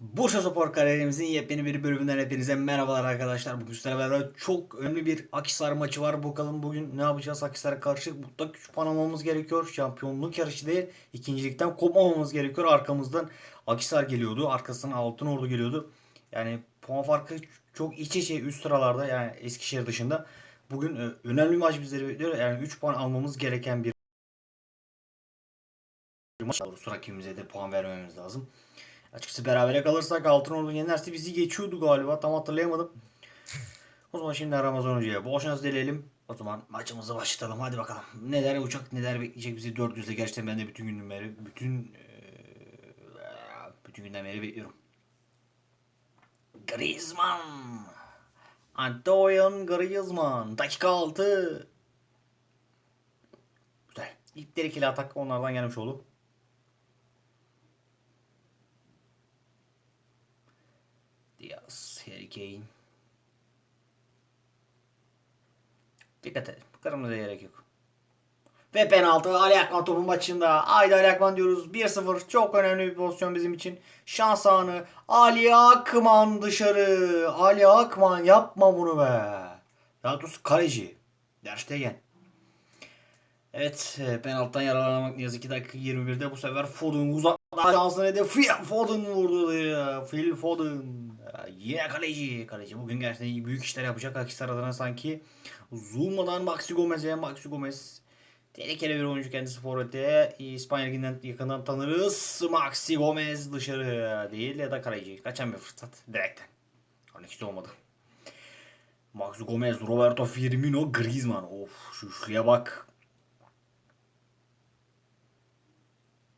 Bursa Spor kariyerimizin yepyeni bir bölümünden hepinize merhabalar arkadaşlar. Bugün sizlerle beraber çok önemli bir Akhisar maçı var. Bakalım bugün ne yapacağız Akhisar'a karşı? Mutlaka 3 puan almamız gerekiyor. Şampiyonluk yarışı değil. İkincilikten kopmamamız gerekiyor. Arkamızdan Akhisar geliyordu. Arkasından Altınordu geliyordu. Yani puan farkı çok iç içe üst sıralarda yani Eskişehir dışında. Bugün e, önemli bir maç bizleri bekliyor. Yani 3 puan almamız gereken bir maç. Doğrusu rakibimize de puan vermemiz lazım. Açıkçası berabere kalırsak Altınordu yenerse bizi geçiyordu galiba. Tam hatırlayamadım. O zaman şimdi Ramazan Hoca'ya bol şans dileyelim. O zaman maçımızı başlatalım. Hadi bakalım. Neler uçak neler bekleyecek bizi 400'de. Gerçekten ben de bütün günden beri bütün bütün günden beri bekliyorum. Griezmann. Antoine Griezmann. Dakika 6. Güzel. İlk ikili atak onlardan gelmiş oldu. Diaz, Harry Kane. Dikkat edin. Kırmızıya gerek yok. Ve penaltı Ali Akman topun maçında. Haydi Ali Akman diyoruz. 1-0 çok önemli bir pozisyon bizim için. Şans anı. Ali Akman dışarı. Ali Akman yapma bunu be. Ya dur kaleci. Der Stegen. Evet e, penaltıdan yararlanmak ne yazık ki dakika 21'de bu sefer Foden uzaktan şansını hedef Phil Foden vurdu. Phil Foden. Ya, Yine kaleci. Kaleci bugün gerçekten büyük işler yapacak Akhisar adına sanki. Zulmadan Maxi Gomez'e Maxi Gomez. Tehlikeli bir oyuncu kendisi forvette. İspanya Ligi'nden yakından tanırız. Maxi Gomez dışarı değil ya da kaleci. Kaçan bir fırsat. Direkten. Hani de olmadı. Maxi Gomez, Roberto Firmino, Griezmann. Of şu şuraya bak.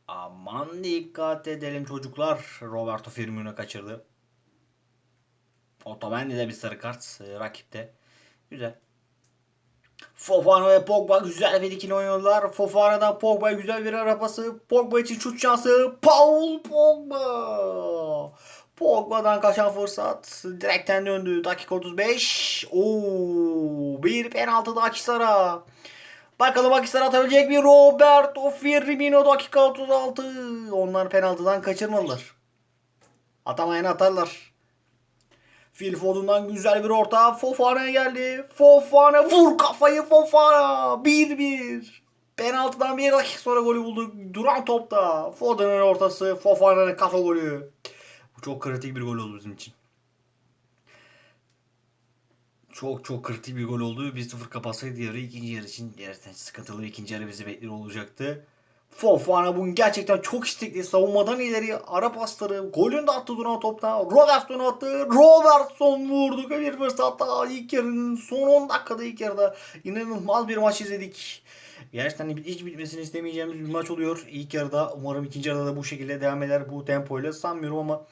Aman dikkat edelim çocuklar. Roberto Firmino kaçırdı. Otamendi de bir sarı kart e, rakipte. Güzel. Fofana ve Pogba güzel bir ikili oynuyorlar. Fofana'dan Pogba güzel bir arabası. Pogba için şut şansı. Paul Pogba. Pogba'dan kaçan fırsat. Direkten döndü. Dakika 35. Oo, bir penaltı da Akhisar'a. Bakalım Akhisar atabilecek mi? Roberto Firmino dakika 36. Onlar penaltıdan kaçırmalılar. Atamayan atarlar. Phil Foden'dan güzel bir orta. Fofana'ya geldi. Fofana vur kafayı Fofana. 1-1. Penaltıdan bir dakika sonra golü bulduk. Duran topta. Foden'ın ortası. Fofana'nın kafa golü. Bu çok kritik bir gol oldu bizim için. Çok çok kritik bir gol oldu. 1-0 kapatsaydı yarı ikinci yarı için gerçekten sıkıntılı bir ikinci yarı bizi bekliyor olacaktı. Fofana bugün gerçekten çok istekli. Savunmadan ileri ara pasları. Golünü de attı duran topta. Robertson attı. Robertson vurdu. Bir fırsat daha ilk yarının son 10 dakikada ilk yarıda. inanılmaz bir maç izledik. Gerçekten hiç bitmesini istemeyeceğimiz bir maç oluyor. İlk yarıda umarım ikinci yarıda da bu şekilde devam eder bu tempoyla. Sanmıyorum ama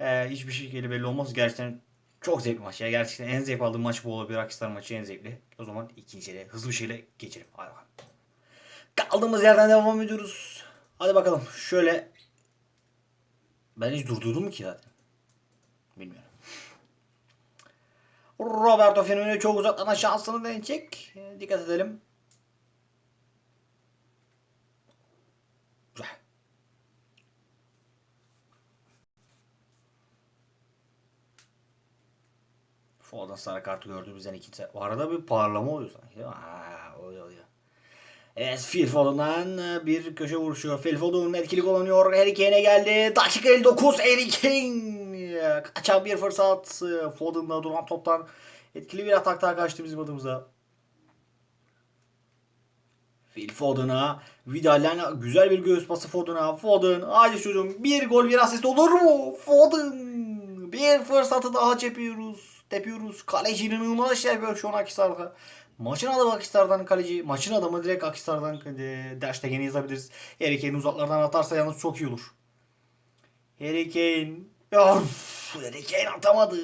e, hiçbir şekilde belli olmaz. Gerçekten çok zevkli maç ya. Gerçekten en zevk aldığım maç bu olabilir. Akhisar maçı en zevkli. O zaman ikinciye hızlı bir şeyle geçelim. Hadi bakalım. Kaldığımız yerden devam ediyoruz. Hadi bakalım. Şöyle ben hiç durdurdum mu ki zaten? Bilmiyorum. Roberto Firmino çok uzaktan şansını deneyecek. Ee, Dikkat edelim. Güzel. Foden sarı kartı gördü bizden ikinci. O arada bir parlama oluyor sanki. Aa, oluyor oluyor. Evet Phil Foden'dan e, bir köşe vuruşu. Phil Foden etkili kullanıyor. Harry Kane'e geldi. Dakika 59 Harry Kane. Kaçan bir fırsat. E, Foden'la duran toptan etkili bir atak daha kaçtı bizim adımıza. Phil Foden'a Vidal'den güzel bir göğüs pası Foden'a. Foden hadi çocuğum bir gol bir asist olur mu? Foden bir fırsatı daha çepiyoruz. Tepiyoruz. Kaleci inanılmaz işler yapıyor şu an Akhisar'da. Maçın adamı Akhisar'dan kaleci. Maçın adamı direkt Akhisar'dan e, Derstegen'i yazabiliriz. Harry Kane uzaklardan atarsa yalnız çok iyi olur. Harry Kane. Üf, Harry Kane atamadı.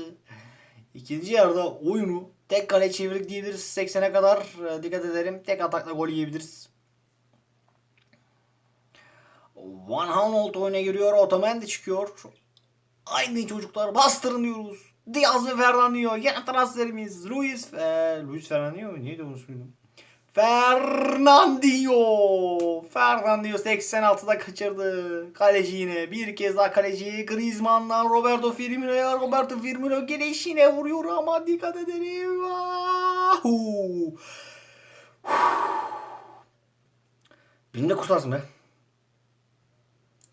İkinci yarıda oyunu tek kale çevirdik diyebiliriz. 80'e kadar e, dikkat edelim. Tek atakla gol yiyebiliriz. Van Aanholt oyuna giriyor. Otamendi çıkıyor. Aynı çocuklar bastırın diyoruz. Diaz ve Fernandinho yeni transferimiz. Luis, e, Luis Fernandinho? Neydi onun ismi? Fernandinho. Fernandinho 86'da kaçırdı. Kaleci yine. Bir kez daha kaleci Griezmann'dan Roberto Firmino'ya. Roberto Firmino gelişine vuruyor ama dikkat edelim. Ahu. Beni de kurtarsın be.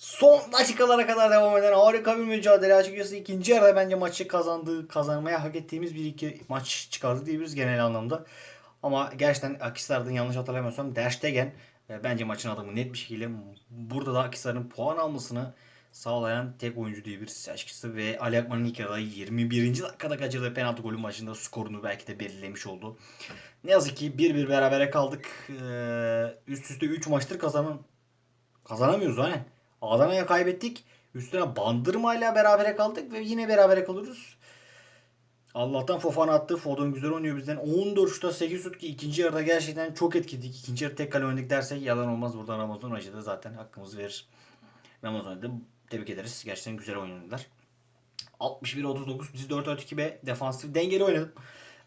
Son dakikalara kadar devam eden harika bir mücadele. Açıkçası ikinci yarıda bence maçı kazandığı, kazanmaya hak ettiğimiz bir iki maç çıkardı diyebiliriz genel anlamda. Ama gerçekten Akisar'dan yanlış hatırlamıyorsam Der Stegen e, bence maçın adamı net bir şekilde burada da Akisar'ın puan almasını sağlayan tek oyuncu diyebiliriz açıkçası ve Ali Akman'ın ilk yarıda 21. dakikada kaçırdığı penaltı golü maçında skorunu belki de belirlemiş oldu. Ne yazık ki 1-1 berabere kaldık. Ee, üst üste 3 maçtır kazanan kazanamıyoruz hani. Adana'ya kaybettik. Üstüne Bandırma'yla berabere kaldık ve yine berabere kalıyoruz. Allah'tan Fofana attı. Foden güzel oynuyor bizden. 14 şuta 8 şut ki ikinci yarıda gerçekten çok etkiliydik. İkinci yarı tek kale oynadık dersek yalan olmaz. Buradan Ramazan Hoca da zaten hakkımızı verir. Ramazan da tebrik ederiz. Gerçekten güzel oynadılar. 61-39 biz 4-4-2 defansif dengeli oynadık.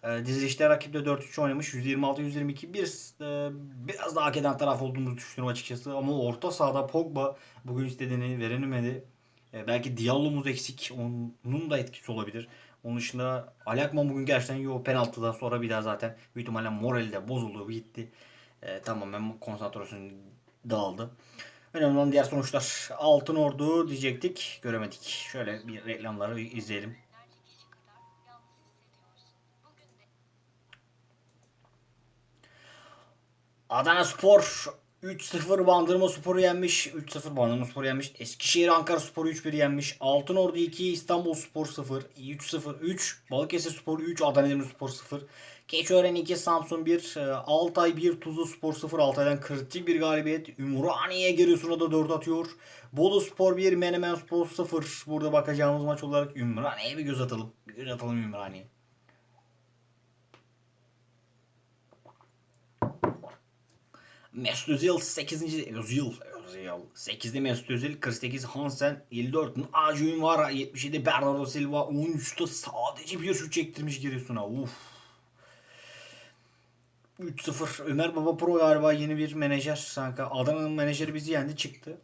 E, dizilişte rakip de 4-3 oynamış. 126-122 bir biraz daha hak eden taraf olduğumuzu düşünüyorum açıkçası. Ama orta sahada Pogba bugün istediğini veremedi. E, belki Diallo'muz eksik. Onun da etkisi olabilir. Onun dışında Ali Akman bugün gerçekten yo penaltıdan sonra bir daha zaten büyük ihtimalle morali de bozuldu gitti. E, tamamen konsantrasyonu dağıldı. Önemli olan diğer sonuçlar. Altın Ordu diyecektik. Göremedik. Şöyle bir reklamları izleyelim. Adana Spor 3-0 Bandırma Spor'u yenmiş. 3-0 Bandırma Spor'u yenmiş. Eskişehir Ankara Spor'u 3-1 yenmiş. Altınordu 2 İstanbul Spor 0. 3-0 3 Balıkesir Spor 3 Adana Demirspor 0. Keçiören 2 Samsun 1 Altay 1 Tuzlu Spor 0 Altay'dan kritik bir galibiyet. Ümraniye Giresun'a da 4 atıyor. Bolu Spor 1 Menemen Spor 0. Burada bakacağımız maç olarak Ümraniye'ye bir göz atalım. Bir göz atalım Ümraniye'ye. Mesut Özil 8. Özil. Özil. 8'de Mesut Özil, 48 Hansen, 54 Acun var, 77 Bernardo Silva, 13'te sadece bir şut çektirmiş Giresun'a. Uf. 3-0 Ömer Baba Pro galiba yeni bir menajer. Sanki Adana'nın menajeri bizi yendi çıktı.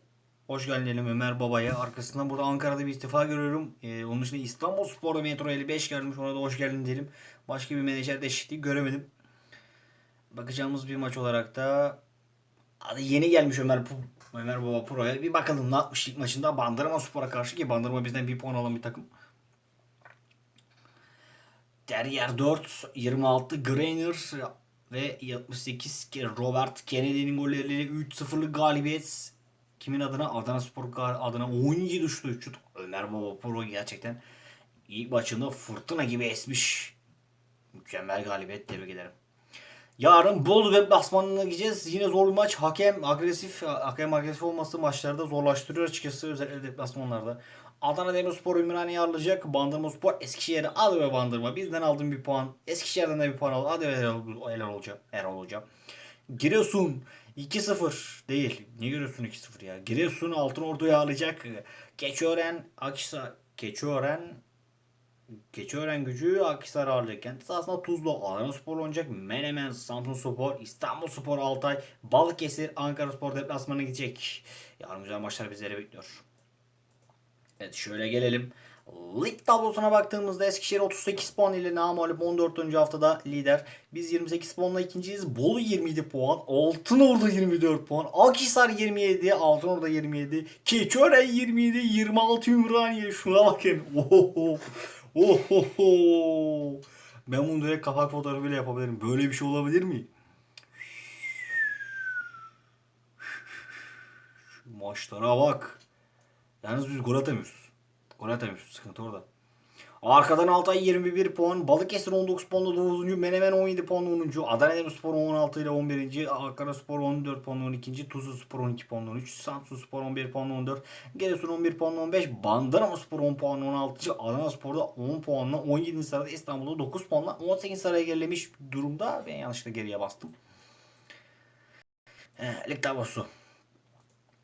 Hoş geldin Ömer Baba'ya. Arkasından burada Ankara'da bir istifa görüyorum. Ee, onun dışında İstanbul Spor'da Metro 55 gelmiş. Ona da hoş geldin diyelim. Başka bir menajer değişikliği göremedim. Bakacağımız bir maç olarak da Adı yeni gelmiş Ömer Ömer Baba Pro'ya. Bir bakalım ne yapmış ilk maçında Bandırma Spor'a karşı ki Bandırma bizden bir puan alan bir takım. Terrier 4, 26 Grainer ve 78 Robert Kennedy'nin golleriyle 3-0'lık galibiyet. Kimin adına? Adana Spor adına 17 şut şut. Ömer Baba Pro gerçekten ilk maçında fırtına gibi esmiş. Mükemmel galibiyet tebrik ederim. Yarın Bolu deplasmanına gideceğiz. Yine zor bir maç. Hakem agresif, hakem agresif olması maçlarda zorlaştırıyor açıkçası özellikle deplasmanlarda. Adana Demirspor Ümraniye ağırlayacak. Bandırma Spor Eskişehir'e al ve bandırma. Bizden aldığım bir puan. Eskişehir'den de bir puan al. Hadi Erol Hoca. Erol Hoca. Giresun 2-0 değil. Niye Giresun 2-0 ya? Giresun Altın Ordu'yu ağırlayacak. Keçiören, Akisa, Keçiören Keçiören gücü Akhisar ağırlık kenti sahasında Tuzlu, Adana Spor oynayacak. Menemen, Samsun Spor, İstanbul Spor, Altay, Balıkesir, Ankara Spor deplasmanına gidecek. Yarın güzel maçlar bizleri bekliyor. Evet şöyle gelelim. Lig tablosuna baktığımızda Eskişehir 38 puan ile namalip 14. haftada lider. Biz 28 puanla ikinciyiz. Bolu 27 puan. Altınordu 24 puan. Akhisar 27. Altınordu 27. Keçiören 27. 26 Ümraniye. Şuna bakın. Ohoho. Ohoho. Ben bunu direkt kapak fotoğrafıyla yapabilirim. Böyle bir şey olabilir mi? Maçlara bak. Yalnız biz gol atamıyoruz. Gol atamıyoruz. Sıkıntı orada. Arkadan Altay 21 puan, Balıkesir 19 puanla 9. Menemen 17 puanla 10. Adana Demirspor 16 ile 11. Ankara Spor 14 puanla 12. Tuzlu Spor 12 puanla 13. Samsun Spor 11 puanla 14. Giresun 11 puanla 15. Bandırma Spor 10 puanla 16. Adana Spor'da 10 puanla 17. sırada İstanbul'da 9 puanla 18 sıraya gerilemiş durumda. Ben yanlışlıkla geriye bastım. He, lig tablosu.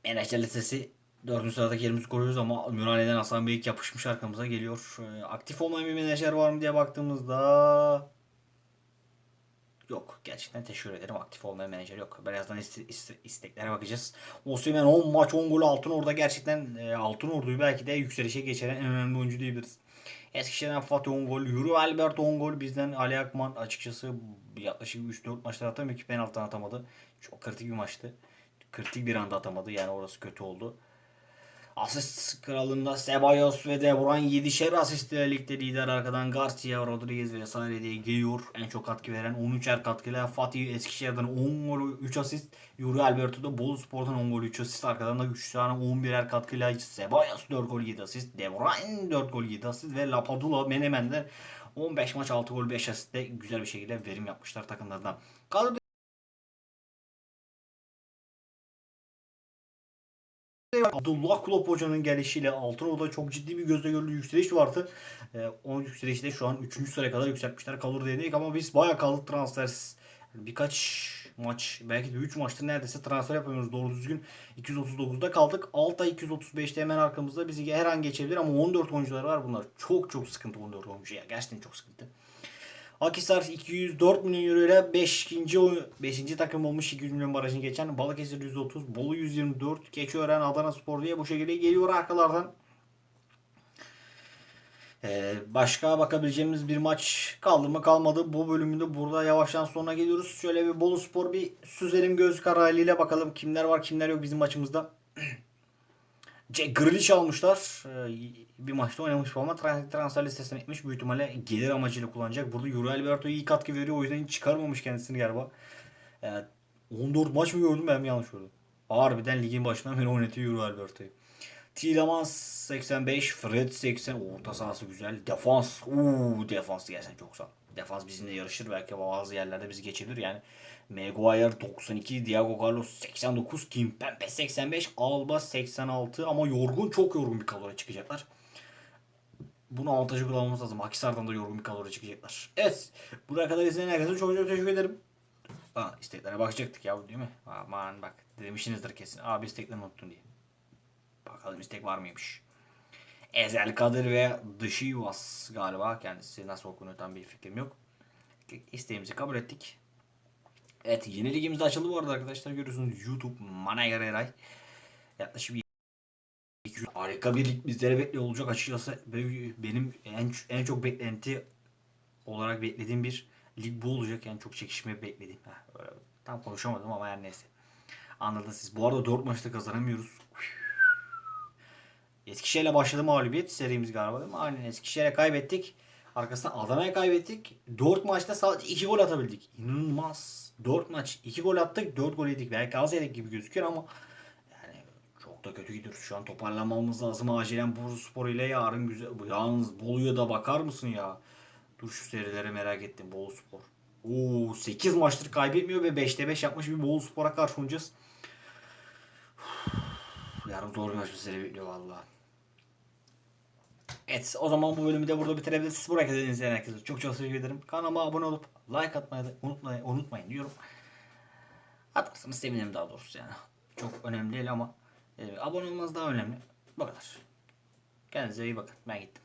Menajer listesi Dördüncü sıradaki yerimizi koruyoruz ama Ümraniye'den Hasan Beyik yapışmış arkamıza geliyor. Ee, aktif olmayan bir menajer var mı diye baktığımızda Yok. Gerçekten teşekkür ederim. Aktif olmayan menajer yok. Birazdan iste- iste- isteklere bakacağız. Osimhen 10 maç 10 gol altın orada gerçekten e, altın orduyu belki de yükselişe geçiren en önemli oyuncu diyebiliriz. Eskişehir'den Fatih 10 gol. Yuri Albert 10 gol. Bizden Ali Akman açıkçası yaklaşık 3-4 maçlar atamıyor ki penaltıdan atamadı. Çok kritik bir maçtı. Kritik bir anda atamadı. Yani orası kötü oldu. Asist kralında Ceballos ve De Bruyne 7'şer asist ile ligde lider arkadan Garcia, Rodriguez vesaire diye geliyor. En çok katkı veren 13'er katkıyla Fatih Eskişehir'den 10 gol 3 asist. Yuri Alberto da Bolu Spor'dan 10 gol 3 asist. Arkadan da 3 tane 11'er katkıyla Ceballos 4 gol 7 asist. De Bruyne 4 gol 7 asist ve Lapadula Menemen'de 15 maç 6 gol 5 asistle güzel bir şekilde verim yapmışlar takımlardan. Kadro Abdullah Kulop Hoca'nın gelişiyle Altınordu'da çok ciddi bir gözle görülür yükseliş vardı. Ee, o yükselişi de şu an 3. sıraya kadar yükseltmişler. Kalır dedik ama biz bayağı kaldık transfersiz. Birkaç maç belki de 3 maçtır neredeyse transfer yapamıyoruz doğru düzgün. 239'da kaldık. Altay 235'te hemen arkamızda bizi her an geçebilir ama 14 oyuncular var bunlar. Çok çok sıkıntı 14 oyuncu ya. Gerçekten çok sıkıntı. Akhisar 204 milyon euro ile 5. 5. takım olmuş 200 milyon barajını geçen Balıkesir 130, Bolu 124, Keçiören, Adana Spor diye bu şekilde geliyor arkalardan. Ee, başka bakabileceğimiz bir maç kaldı mı kalmadı. Bu bölümünde burada yavaştan sonuna geliyoruz. Şöyle bir Bolu Spor bir süzelim göz kararıyla bakalım kimler var kimler yok bizim maçımızda. Jack Grealish almışlar. Ee, bir maçta oynamış ama trans- transfer listesine etmiş. Büyük ihtimalle gelir amacıyla kullanacak. Burada Yuri Alberto iyi katkı veriyor. O yüzden hiç çıkarmamış kendisini galiba. Ee, 14 maç mı gördüm ben mi yanlış gördüm. Harbiden ligin başından beri oynatıyor Yuri Alberto'yu. Tielemans 85, Fred 80. Orta sahası güzel. Defans. Uuu defans gerçekten çok sağ. Defans bizimle yarışır. Belki bazı yerlerde bizi geçebilir yani. Maguire 92, Diego Carlos 89, Kimpembe 85, Alba 86 ama yorgun çok yorgun bir kalori çıkacaklar. Bunu avantajı kullanmamız lazım. Akisar'dan da yorgun bir kalori çıkacaklar. Evet. Buraya kadar izleyen herkese çok çok teşekkür ederim. Aa, isteklere bakacaktık ya değil mi? Aman bak demişsinizdir kesin. Abi isteklerini unuttun diye. Bakalım istek var mıymış. Ezel Kadir ve Dışivas galiba. Kendisi nasıl okunuyor tam bir fikrim yok. İsteğimizi kabul ettik. Evet yeni ligimiz de açıldı bu arada arkadaşlar görüyorsunuz YouTube Manager Eray. Yaklaşık bir harika bir lig bizlere bekliyor olacak açıkçası benim en en çok beklenti olarak beklediğim bir lig bu olacak yani çok çekişme bekledim. Heh, tam konuşamadım ama her neyse. Anladınız siz. Bu arada 4 maçta kazanamıyoruz. Eskişehir'le başladı mağlubiyet serimiz galiba değil mi? Aynen Eskişehir'e kaybettik. Arkasından Adana'ya kaybettik. 4 maçta sadece 2 gol atabildik. İnanılmaz. 4 maç 2 gol attık 4 gol yedik. Belki az yedik gibi gözüküyor ama yani çok da kötü gidiyoruz. Şu an toparlanmamız lazım. Acilen Bursaspor ile yarın güzel. Bu Yalnız Bolu'ya da bakar mısın ya? Dur şu serilere merak ettim. Bolu Spor. Oo 8 maçtır kaybetmiyor ve 5'te 5 yapmış bir Bolu Spor'a karşı oynayacağız. Yarın zor bir maç bizleri bekliyor valla. Evet o zaman bu bölümü de burada bitirebiliriz. Buraya kadar izleyen herkese çok çok teşekkür ederim. Kanalıma abone olup like atmayı da unutmayın, unutmayın diyorum. Atarsanız sevinirim daha doğrusu yani. Çok önemli değil ama e, abone olmanız daha önemli. Bu kadar. Kendinize iyi bakın. Ben gittim.